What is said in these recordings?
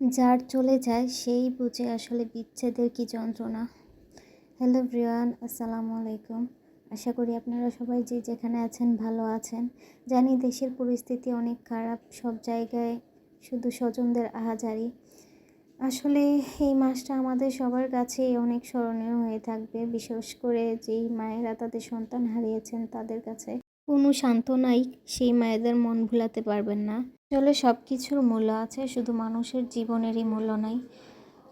যার চলে যায় সেই বুঝে আসলে বিচ্ছেদের কি যন্ত্রণা। হ্যালো ব্রিয়ান আসসালামু আলাইকুম। আশা করি আপনারা সবাই যে যেখানে আছেন ভালো আছেন। জানি দেশের পরিস্থিতি অনেক খারাপ, সব জায়গায় শুধু স্বজনদের আহাজারি। আসলে এই মাসটা আমাদের সবার কাছেই অনেক স্মরণীয় হয়ে থাকবে, বিশেষ করে যেই মায়েরা তাদের সন্তান হারিয়েছেন তাদের কাছে। কোনো সান্ত্বনাই সেই মায়েদের মন ভুলাতে পারবেন না। চলে সব কিছুর মূল্য আছে, শুধু মানুষের জীবনেরই মূল্য নাই।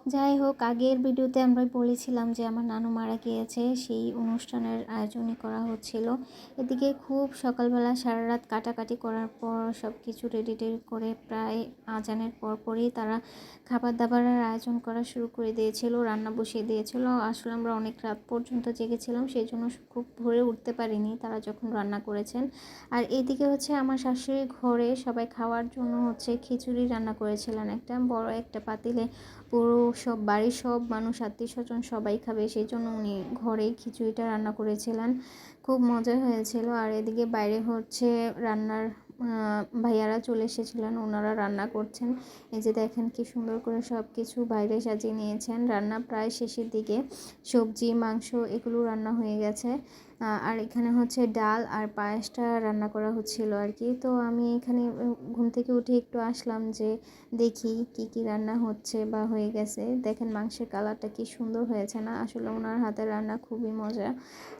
যাই হোক, আগের ভিডিওতে আমরা বলেছিলাম যে আমার নানু মারা গিয়েছে, সেই অনুষ্ঠানের আয়োজনই করা হচ্ছিল। এদিকে খুব সকালবেলা সারা রাত কাটাকাটি করার পর সব কিছু রেডি টেডি করে প্রায় আজানের পরপরই তারা খাবার দাবারের আয়োজন করা শুরু করে দিয়েছিল, রান্না বসিয়ে দিয়েছিল। আসলে আমরা অনেক রাত পর্যন্ত জেগেছিলাম, সেই জন্য খুব ভোরে উঠতে পারিনি তারা যখন রান্না করেছেন। আর এদিকে হচ্ছে আমার শাশুড়ি ঘরে সবাই খাওয়ার জন্য হচ্ছে খিচুড়ি রান্না করেছিলেন। একটা বড় একটা পাতিলে পুরো সব, বাড়ির সব মানুষ, আত্মীয় স্বজন সবাই খাবে। সেই জন্য উনি ঘরেই খিচুড়িটা রান্না করেছিলেন। খুব মজা হয়েছিল। আর এদিকে বাইরে হচ্ছে রান্নার ভাইয়ারা চলে এসেছিলেন। ওনারা রান্না করছেন। এই যে দেখেন কি সুন্দর করে সব কিছু বাইরে সাজিয়ে নিয়েছেন। রান্না প্রায় শেষের দিকে। সবজি, মাংস, এগুলো রান্না হয়ে গেছে। আর এখানে হচ্ছে ডাল আর পায়েসটা রান্না করা হচ্ছিল আর কি। তো আমি এখানে ঘুম থেকে উঠে একটু আসলাম যে দেখি কি কি রান্না হচ্ছে বা হয়ে গেছে। দেখেন মাংসের কালারটা কি সুন্দর হয়েছে না? আসলে ওনার হাতের রান্না খুবই মজা।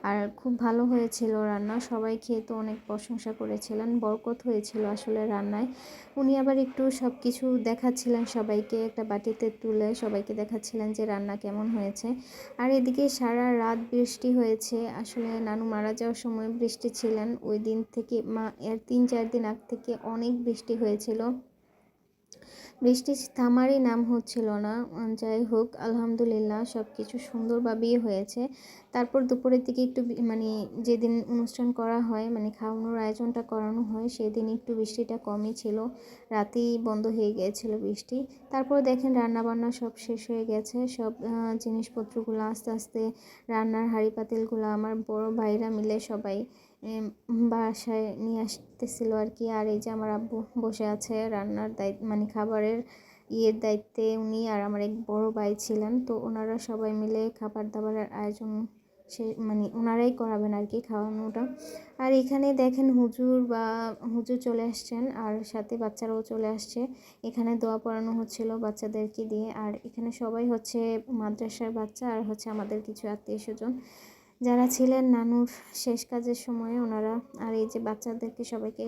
আর খুব ভালো হয়েছিল রান্না। সবাই খেয়ে তো অনেক প্রশংসা করেছিলেন, বরকত হয়েছিল আসলে রান্নায়। উনি আবার একটু সব কিছু দেখাচ্ছিলেন সবাইকে, একটা বাটিতে তুলে সবাইকে দেখাচ্ছিলেন যে রান্না কেমন হয়েছে। আর এদিকে সারা রাত বৃষ্টি হয়েছে। আসলে নানু মারা যাওয়ার সময় বৃষ্টি ছিলেন। ওই দিন থেকে মা, এর তিন চার দিন আগ থেকে অনেক বৃষ্টি হয়েছিল। বৃষ্টি থামারই নাম হচ্ছিল না। যাই হোক, আলহামদুলিল্লাহ সব কিছু সুন্দরভাবেই হয়েছে। তারপর দুপুরের দিকে একটু মানে যেদিন অনুষ্ঠান করা হয় মানে খাওয়ানোর আয়োজনটা করানো হয়, সেদিন একটু বৃষ্টিটা কমই ছিল। রাতেই বন্ধ হয়ে গিয়েছিল বৃষ্টি। তারপর দেখেন রান্নাবান্না সব শেষ হয়ে গেছে। সব জিনিসপত্রগুলো আস্তে আস্তে রান্নার হাঁড়ি পাতিলগুলো, আমার বড় ভাইরা মিলে সবাই বাসায় নিয়ে আসতেছিল আর কি। আর এই যে আমার আব্বু বসে আছে রান্নার দায়িত্ব মানে খাবারের ইয়ের দায়িত্বে উনি আর আমার এক বড় ভাই ছিলেন। তো ওনারা সবাই মিলে খাবার দাবারের আয়োজন সে মানে ওনারাই করাবেন আর কি খাওয়ানোটা। আর এখানে দেখেন হুজুর বা হুজুর চলে আসছেন আর সাথে বাচ্চারাও চলে আসছে। এখানে দোয়া পড়ানো হচ্ছিল বাচ্চাদেরকে দিয়ে। আর এখানে সবাই হচ্ছে মাদ্রাসার বাচ্চা আর হচ্ছে আমাদের কিছু আত্মীয় স্বজন। যারা ছিলেন নানুর শেষ কাজের সময়ে ওনারা আর এই যে বাচ্চাদেরকে সবাইকে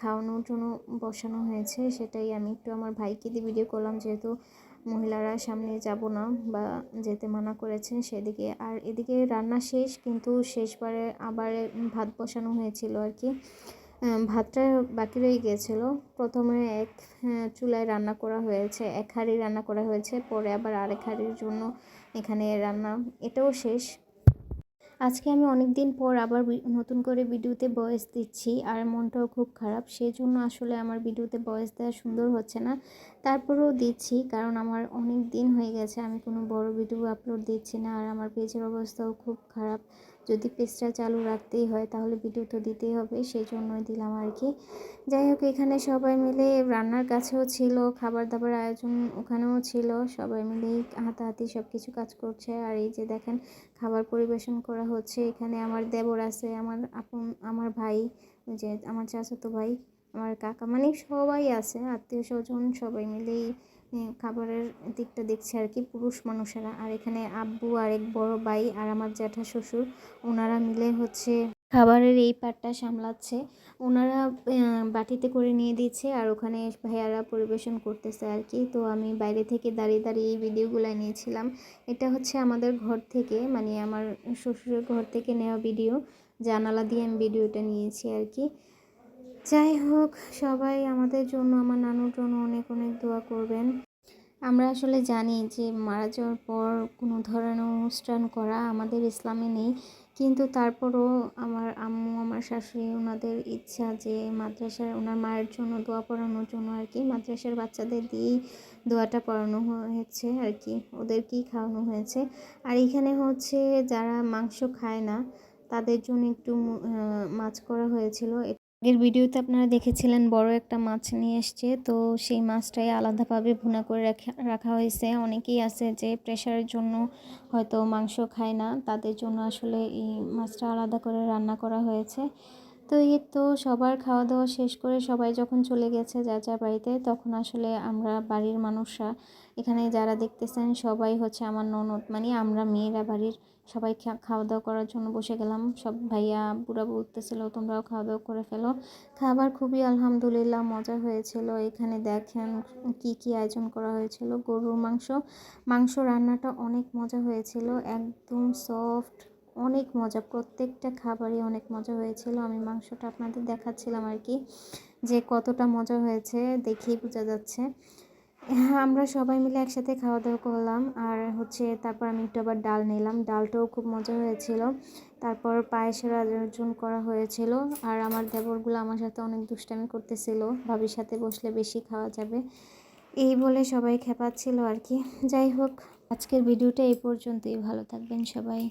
খাওয়ানোর জন্য বসানো হয়েছে, সেটাই আমি একটু আমার ভাইকে দিয়ে ভিডিও করলাম, যেহেতু মহিলারা সামনে যাব না বা যেতে মানা করেছেন সেদিকে। আর এদিকে রান্না শেষ, কিন্তু শেষবারে আবার ভাত বসানো হয়েছিল আর কি। ভাতটা বাকি রয়ে গিয়েছিল। প্রথমে এক চুলায় রান্না করা হয়েছে, এক হাঁড়ি রান্না করা হয়েছে, পরে আবার আরেক হাঁড়ির জন্য এখানে রান্না, এটাও শেষ। আজকে আমি অনেক দিন পর আবার নতুন করে ভিডিওতে বয়েস দিচ্ছি আর মনটাও খুব খারাপ। সেই জন্য আসলে আমার ভিডিওতে বয়েস দেওয়া সুন্দর হচ্ছে না। তারপরেও দিচ্ছি কারণ আমার অনেক দিন হয়ে গেছে, আমি কোনো বড় ভিডিও আপলোড দিচ্ছি না আর আমার পেজের অবস্থাও খুব খারাপ। যদি পেজটা চালু রাখতেই হয় তাহলে ভিডিও তো দিতেই হবে সেই জন্যই দিলাম আর কি। যাই হোক, এখানে সবাই মিলে রান্নার কাছেও ছিল খাবার দাবার আয়োজন ওখানেও ছিল, সবাই মিলেই হাতাহাতি সব কিছু কাজ করছে। আর এই যে দেখেন, খাবার পরিবেশন করা হচ্ছে। এখানে আমার দেবর আছে, আমার আপন, আমার ভাই যে আমার চাচাতো ভাই, আমার কাকা মানে সবাই আছে আত্মীয় স্বজন সবাই মিলেই খাবারের দিকটা দেখছে আর কি, পুরুষ মানুষেরা। আর এখানে আব্বু আর এক বড় ভাই আর আমার জ্যাঠা শ্বশুর ওনারা মিলে হচ্ছে খাবারের এই পাটটা সামলাচ্ছে। ওনারা বাটিতে করে নিয়ে দিচ্ছে আর ওখানে ভাইয়ারা পরিবেশন করতেছে আর কি। তো আমি বাইরে থেকে দাঁড়িয়ে দাঁড়িয়ে এই ভিডিওগুলো নিয়েছিলাম। এটা হচ্ছে আমাদের ঘর থেকে মানে আমার শ্বশুরের ঘর থেকে নেওয়া ভিডিও। জানালা দিয়ে আমি ভিডিওটা নিয়েছি আর কি। যাই হোক সবাই আমাদের জন্য, আমার নানুর জন্য অনেক অনেক দোয়া করবেন। আমরা আসলে জানি যে মারা যাওয়ার পর কোনো ধরনের অনুষ্ঠান করা আমাদের ইসলামে নেই। কিন্তু তারপরও আমার আম্মু, আমার শাশুড়ি ওনাদের ইচ্ছা যে মাদ্রাসার, ওনার মায়ের জন্য দোয়া পড়ানোর জন্য আর কি, মাদ্রাসার বাচ্চাদের দিয়েই দোয়াটা পড়ানো হয়েছে আর কি, ওদেরকেই খাওয়ানো হয়েছে। আর এখানে হচ্ছে যারা মাংস খায় না, তাদের জন্য একটু মাছ করা হয়েছিল। আগের ভিডিওতে আপনারা দেখেছিলেন বড় একটা মাছ নিয়ে এসছে। তো সেই মাছটাই আলাদাভাবে ভুনা করে রাখা হয়েছে। অনেকেই আছে যে প্রেশারের জন্য হয়তো মাংস খায় না। তাদের জন্য আসলে এই মাছটা আলাদা করে রান্না করা হয়েছে। তো এই তো সবার খাওয়া দাওয়া শেষ করে সবাই যখন চলে গেছে যার যার বাড়িতে, তখন আসলে আমরা বাড়ির মানুষরা, এখানে যারা দেখতেছেন সবাই হচ্ছে আমার ননদ মানে আমরা মেয়েরা বাড়ির সবাই খাওয়া দাওয়া করার জন্য বসে গেলাম। সব ভাইয়া বুড়া বলতেছিল তোমরাও খাওয়া দাওয়া করে ফেলো। খাবার খুবই আলহামদুলিল্লাহ মজা হয়েছিল। এখানে দেখেন কি কি আয়োজন করা হয়েছিল। গরুর মাংস মাংস রান্নাটা অনেক মজা হয়েছিল। একদম সফট অনেক মজা। প্রত্যেকটা খাবারই অনেক মজা হয়েছিল। আমি মাংসটা আপনাদের দেখাচ্ছিলাম আর কি, যে কতটা মজা হয়েছে দেখেই বোঝা যাচ্ছে। আমরা সবাই মিলে একসাথে খাওয়া দাওয়া করলাম আর হচ্ছে তারপর আমি একটু আবার ডাল নিলাম। ডালটাও খুব মজা হয়েছিল। তারপর পায়েসের আয়োজন করা হয়েছিল আর আমার দেবরগুলো আমার সাথে অনেক দুষ্টামি করতেছিল। ভাবির সাথে বসলে বেশি খাওয়া যাবে। এই বলে সবাই খেপাচ্ছিল আর কি। যাই হোক, আজকের ভিডিওটা এই পর্যন্তই। ভালো থাকবেন সবাই।